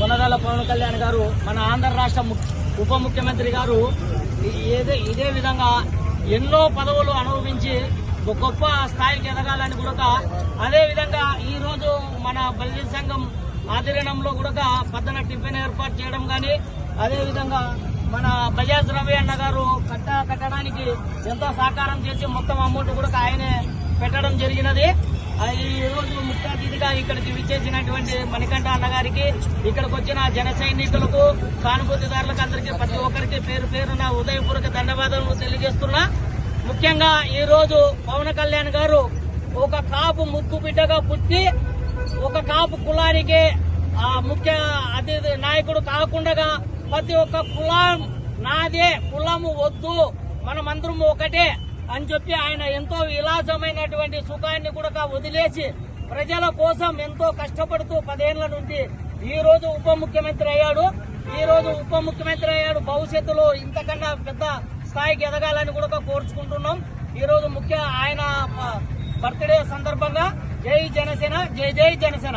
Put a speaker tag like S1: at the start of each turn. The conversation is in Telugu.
S1: కొనదాల పవన్ కళ్యాణ్ గారు మన ఆంధ్ర రాష్ట్ర ఉప ముఖ్యమంత్రి గారు ఇదే విధంగా ఎన్నో పదవులు అనుభవించి గొప్ప స్థాయికి ఎదగాలని కూడా అదే విధంగా ఈ రోజు మన బల్లి సంఘం ఆధ్వర్యంలో కూడా పద్దన టిఫిన్ ఏర్పాటు చేయడం కానీ అదేవిధంగా మన బజాజ్ రవి అన్న గారు కట్ట కట్టడానికి ఎంతో సహకారం చేసి మొత్తం అమౌంట్ కూడా ఆయనే పెట్టడం జరిగినది. ఈరోజు ఈ రోజు ముఖ్య అతిథిగా ఇక్కడికి విచ్చేసినటువంటి మణికంఠ అన్నగారికి ఇక్కడికి వచ్చిన జన సైనికులకు సానుభూతిదారులకు అందరికీ ప్రతి ఒక్కరికి పేరు పేరున ఉదయపూర్వక ధన్యవాదాలు తెలియజేస్తున్నా. ముఖ్యంగా ఈరోజు పవన్ కళ్యాణ్ గారు ఒక కాపు ముద్దు బిడ్డగా పుట్టి ఒక కాపు కులానికి ఆ ముఖ్య అతిథి నాయకుడు కాకుండా ప్రతి ఒక్క కులం నాదే కులము వద్దు మనమందరం ఒకటే అని చెప్పి ఆయన ఎంతో విలాసమైనటువంటి సుఖాన్ని కూడా వదిలేసి ప్రజల కోసం ఎంతో కష్టపడుతూ పదేళ్ళ నుండి ఈ రోజు ఉప ముఖ్యమంత్రి అయ్యాడు. ఈ రోజు ఉప ముఖ్యమంత్రి అయ్యాడు. భవిష్యత్తులో ఇంతకన్నా పెద్ద స్థాయికి ఎదగాలని కూడా కోరుచుకుంటున్నాం. ఈ రోజు ముఖ్య ఆయన బర్త్డే సందర్భంగా జై జనసేన జై జై జనసేన.